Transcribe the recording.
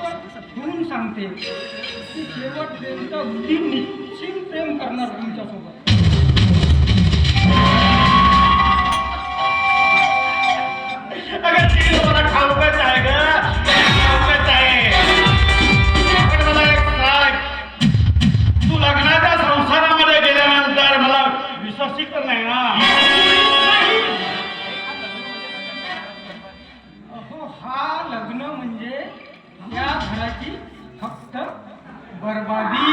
पटपट घेऊन सांगते. शेवटपर्यंत अगदी निश्चित प्रेम की फक्त बर्बादी।